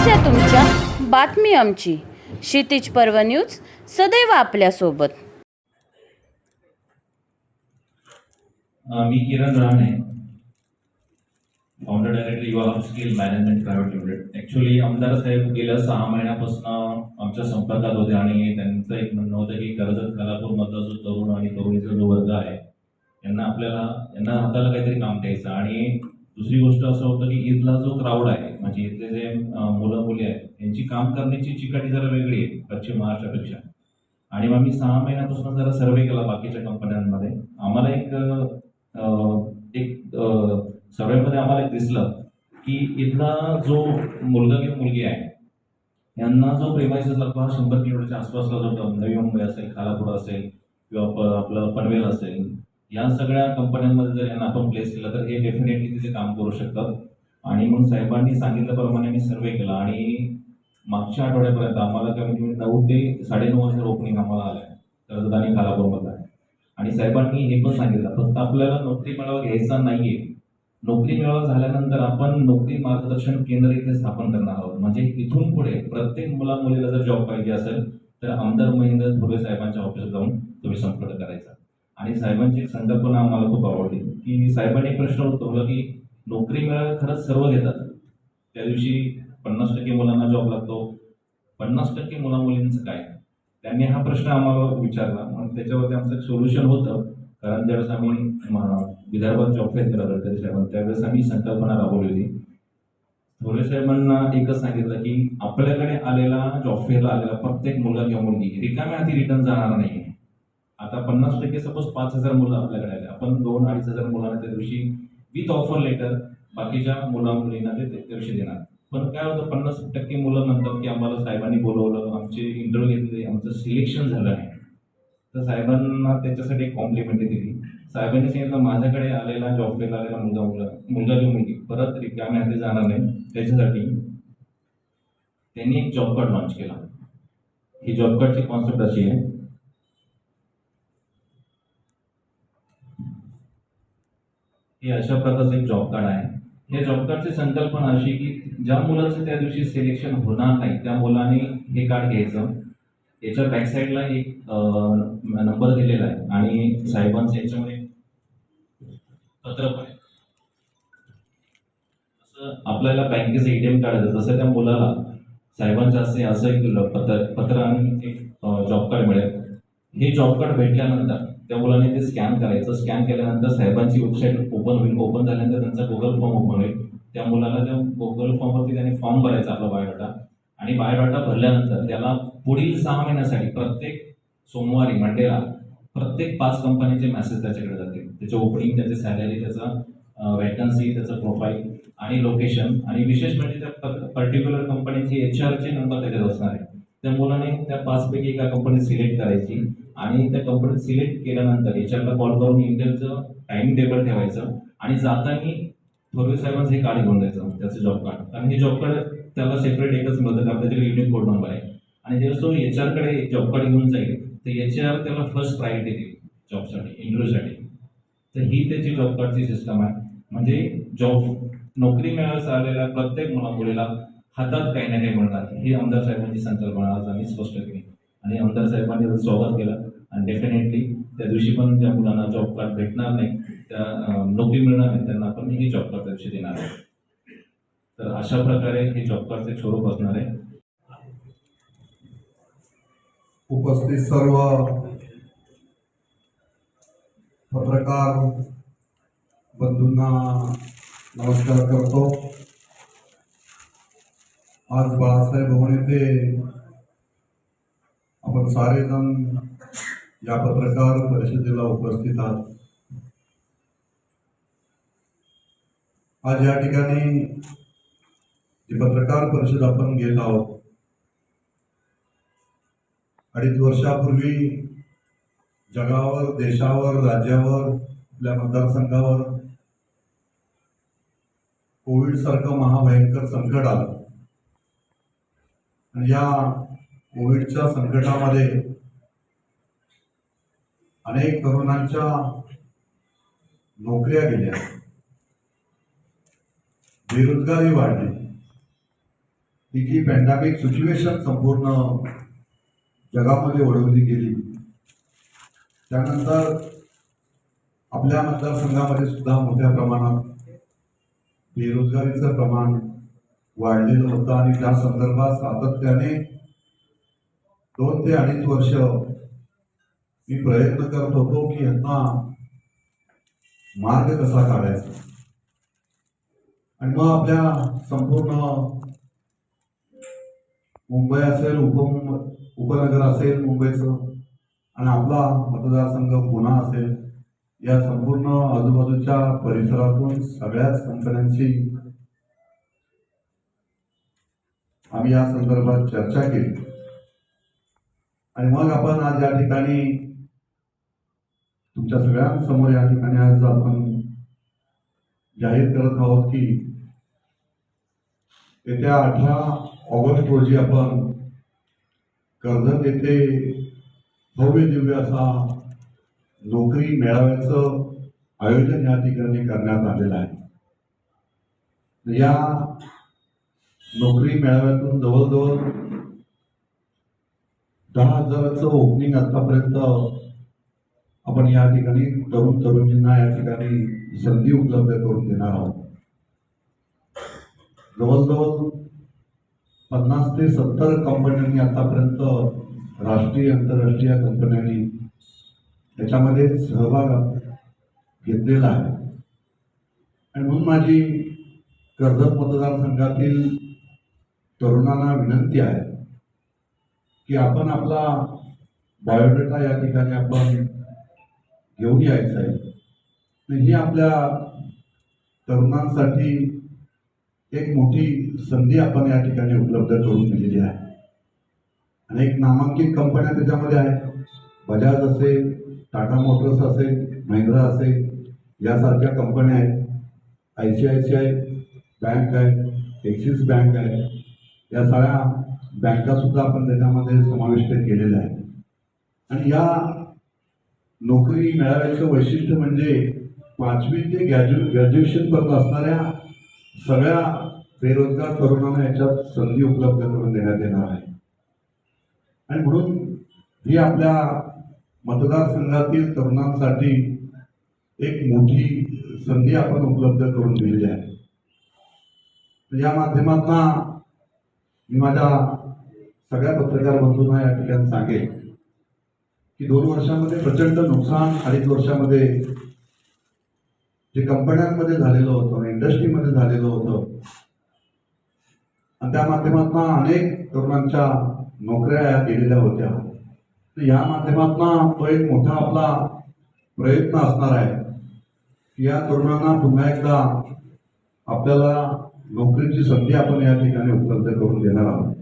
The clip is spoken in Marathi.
समस्या तुमच्या बातमी आमची. क्षितिज पर्व न्यूज सदैव आपल्यासोबत. मी Kiran Rane. Founder director Yuva skill management private limited actually आमदार साहेब गेल्या सहा महिन्यापासून आमच्या संपर्कात होते आणि त्यांचं एक म्हणणं होतं की कर्जत खालापूरमधला जो तरुण आणि तरुणीचा जो वर्ग आहे यांना आपल्याला यांना हाताला काहीतरी काम द्यायचं. आणि दुसरी गोष्ट असं होतं की इथला जो क्राऊड आहे म्हणजे इथले जे मुलं मुली आहेत यांची काम करण्याची चिकाटी जरा वेगळी आहे पश्चिम महाराष्ट्रापेक्षा. आणि मग मी सहा महिन्यापासून जरा सर्वे केला बाकीच्या कंपन्यांमध्ये आम्हाला एक एक सर्वेमध्ये आम्हाला एक दिसलं की इथला जो मुलगा किंवा मुलगी आहे यांना जो प्रेमायसेस लागतो हा शंभर किलोमीटरच्या आसपासला जो नवी मुंबई असेल खालापूर असेल किंवा आपलं पनवेल असेल या सगळ्या कंपन्यांमध्ये जर यांना आपण प्लेस केलं तर हे डेफिनेटली तिथे काम करू शकतात. आणि मग साहेबांनी सांगितल्याप्रमाणे मी सर्वे केला आणि मागच्या आठवड्यापर्यंत आम्हाला कमीत कमी नऊ ते साडेनऊ हजार ओपनिंग आम्हाला आलं. आहे कर्जत आणि खालापूरमधलं आहे. आणि साहेबांनी हे पण सांगितलं फक्त आपल्याला नोकरी मेळावा घ्यायचा नाहीये. नोकरी मेळावा झाल्यानंतर आपण नोकरी मार्गदर्शन केंद्र इथे स्थापन करणार आहोत. म्हणजे इथून पुढे प्रत्येक मुला मुलीला जर जॉब पाहिजे असेल तर आमदार महेंद्र थोरवे साहेबांच्या ऑफिसला जाऊन तुम्ही संपर्क करायचा. आणि साहेबांची संकल्पना आम्हाला खूप आवडली. की साहेबांनी एक प्रश्न उद्भवला की नोकरी मिळायला खरंच सर्व घेतात. त्या दिवशी पन्नास टक्के मुलांना जॉब लागतो. पन्नास टक्के मुलामुलींचं काय? त्यांनी हा प्रश्न आम्हाला विचारला. मग त्याच्यावरती आमचं एक सोल्युशन होतं. कारण ज्यावेळेस आम्ही विदर्भात जॉब फेअर करत होते साहेबांना. त्यावेळेस आम्ही संकल्पना राबवली होती थोरे साहेबांना एकच सांगितलं की आपल्याकडे आलेला जॉब फेअरला आलेला प्रत्येक मुलगा किंवा मुलगी रिकाम्या आधी रिटर्न जाणार नाही आता पन्नास टक्के सपोज पाच हजार मुलं आपल्याकडे आले. आपण दोन अडीच हजार मुलांना त्या दिवशी विथ ऑफर लेटर बाकीच्या मुला मुलींना ते त्या दिवशी देणार. पण काय होतं पन्नास टक्के मुलं म्हणतात की आम्हाला साहेबांनी बोलवलं आमचे इंटरव्ह्यू घेतले आमचं सिलेक्शन झालं नाही. तर साहेबांना त्याच्यासाठी एक कॉम्प्लिमेंटरी दिली. साहेबांनी सांगितलं माझ्याकडे आलेला जॉब फेल आलेला मुलगा मुलगा मुलगा किंवा मुलगी परत रिकाम्या हाती जाणार नाही. त्याच्यासाठी त्यांनी एक जॉब कार्ड लॉन्च केला. ही जॉब कार्डची कॉन्सेप्ट अशी आहे हे अशा प्रकारचं एक जॉब कार्ड आहे. या जॉब कार्डची संकल्पना अशी की ज्या मुलाचं त्या दिवशी सिलेक्शन होणार नाही त्या मुलाने हे कार्ड घ्यायचं. याच्या बॅकसाईडला एक नंबर दिलेला आहे आणि साहेबांचं याच्यामध्ये पत्र पण आहे. असं आपल्याला बँकेचं एटीएम कार्ड येतं. तसं त्या मुलाला साहेबांच्या असे असं एक पत्र पत्र आणि एक जॉब कार्ड मिळेल. हे जॉब कार्ड भेटल्यानंतर त्या मुलाने ते स्कॅन करायचं. स्कॅन केल्यानंतर साहेबांची वेबसाईट ओपन होईल. ओपन झाल्यानंतर त्यांचा गुगल फॉर्म ओपन होईल. त्या मुलाला त्या गुगल फॉर्मवरती त्याने फॉर्म भरायचा आपला बायोडाटा आणि बायोडाटा भरल्यानंतर त्याला पुढील सहा महिन्यासाठी प्रत्येक सोमवारी मंडेला प्रत्येक पाच कंपनीचे मेसेज त्याच्याकडे जातील. त्याचे ओपनिंग त्याचे सॅलरी त्याचा वॅकन्सी त्याचं प्रोफाईल आणि लोकेशन आणि विशेष म्हणजे त्या पर्टिक्युलर कंपनीचे एच आरचे नंबर त्याच्यात असणार आहे. त्या मुलाने त्या पाचपैकी एका कंपनी सिलेक्ट करायची आणि त्या कंपनीत सिलेक्ट केल्यानंतर एच कॉल करून इंटरचं टाइम टेबल ठेवायचं आणि जाताना थोरवे साहेबांचं हे कार्ड घेऊन जायचं त्याचं जॉब कार्ड कारण हे जॉब कार्ड त्याला सेपरेट एकच मिळतं कारण त्याच्याकडे युनिक कोड नंबर आहे. आणि जेव्हा तो एच आरकडे जॉब कार्ड घेऊन जाईल तर एच आर त्याला फर्स्ट प्रायोरिटी देईल जॉबसाठी इंटरव्ह्यूसाठी तर ही त्याची जॉब कार्डची सिस्टम आहे. म्हणजे जॉब नोकरी मिळायला आलेल्या प्रत्येक मुला मुलीला हातात काही ना काही मिळणार ही आमदार साहेबांची संकल्पना आज आम्ही स्पष्ट केली. आणि आमदार साहेबांनी त्याचं स्वागत केलं आणि डेफिनेटली त्या दिवशी पण ज्या मुलांना जॉब कार्ड भेटणार नाही त्या नोकरी मिळणार नाही त्यांना आपण ही जॉब कार्ड त्या दिवशी देणार आहे तर अशा प्रकारे हे जॉब कार्डचे स्वरूप असणार आहे. उपस्थित सर्व पत्रकार बंधूंना नमस्कार करतो. आज बाळासाहेब भवन येथे आपण सारेजण या पत्रकार परिषदेला उपस्थित आहात. आज या ठिकाणी जी पत्रकार परिषद आपण घेत आहोत अडीच वर्षापूर्वी जगावर देशावर राज्यावर आपल्या मतदारसंघावर कोविड सारखं महाभयंकर संकट आलं. आणि या कोविडच्या संकटामध्ये अनेक तरुणांच्या नोकऱ्या गेल्या. बेरोजगारी वाढली. ही जी पॅन्डामिक सिच्युएशन संपूर्ण जगामध्ये ओढवली गेली त्यानंतर आपल्या मतदारसंघामध्ये सुद्धा मोठ्या प्रमाणात बेरोजगारीचं प्रमाण वाढलेलं होतं आणि त्या संदर्भात सातत्याने दोन ते अडीच वर्ष मी प्रयत्न करत होतो की यांना मार्ग कसा काढायचा. आणि मग आपल्या संपूर्ण मुंबई असेल उपमुंबई उपनगर असेल मुंबईचं आणि आपला मतदारसंघ पुणा असेल या संपूर्ण आजूबाजूच्या परिसरातून सगळ्याच कंपन्यांशी आम्ही या संदर्भात चर्चा केली. आणि मग आपण आज या ठिकाणी तुमच्या सगळ्यांसमोर या ठिकाणी आज आपण जाहीर करत आहोत की येत्या अठरा ऑगस्ट रोजी आपण कर्जत येथे भव्य दिव्य असा नोकरी मेळाव्याचं आयोजन या ठिकाणी करण्यात आलेलं आहे. या नोकरी मेळाव्यातून जवळजवळ दहा हजाराचं ओपनिंग आतापर्यंत आपण या ठिकाणी तरुण तरुणींना या ठिकाणी संधी उपलब्ध करून देणार आहोत. जवळजवळ पन्नास ते सत्तर कंपन्यांनी आतापर्यंत राष्ट्रीय आंतरराष्ट्रीय कंपन्यांनी त्याच्यामध्ये सहभाग घेतलेला आहे. आणि म्हणून माझी कर्जत मतदारसंघातील तरुणांना विनंती आहे की आपण आपला बायोडेटा या ठिकाणी आपण घेऊन यायचं आहे. ही आपल्या तरुणांसाठी एक मोठी संधी आपण या ठिकाणी उपलब्ध करून दिलेली आहे. अनेक नामांकित कंपन्या त्याच्यामध्ये आहेत. बजाज असेल टाटा मोटर्स असेल महिंद्रा असेल यासारख्या कंपन्या आहेत. I C I C I bank आहे एक्सिस बँक आहे या सगळ्या बँकासुद्धा आपण त्याच्यामध्ये समाविष्ट केलेल्या आहेत. आणि या नोकरी मिळाव्याचं वैशिष्ट्य म्हणजे पाचवी ते ग्रॅज्यु ग्रॅज्युएशनपर्यंत असणाऱ्या सगळ्या बेरोजगार तरुणांना याच्यात संधी उपलब्ध करून देण्यात येणार आहे. आणि म्हणून ही आपल्या मतदारसंघातील तरुणांसाठी एक मोठी संधी आपण उपलब्ध करून दिलेली आहे. या माध्यमातून मी माझ्या सगळ्या पत्रकार बंधूंना या ठिकाणी सांगेन की दोन वर्षामध्ये प्रचंड नुकसान अडीच वर्षामध्ये जे कंपन्यांमध्ये झालेलं होतं इंडस्ट्रीमध्ये झालेलं होतं आणि त्या माध्यमातून अनेक तरुणांच्या नोकऱ्या या गेलेल्या होत्या. तर या माध्यमातून तो एक मोठा आपला प्रयत्न असणार आहे की या तरुणांना पुन्हा एकदा आपल्याला नोकरीची संधी आपण या ठिकाणी उपलब्ध करून देणार आहोत.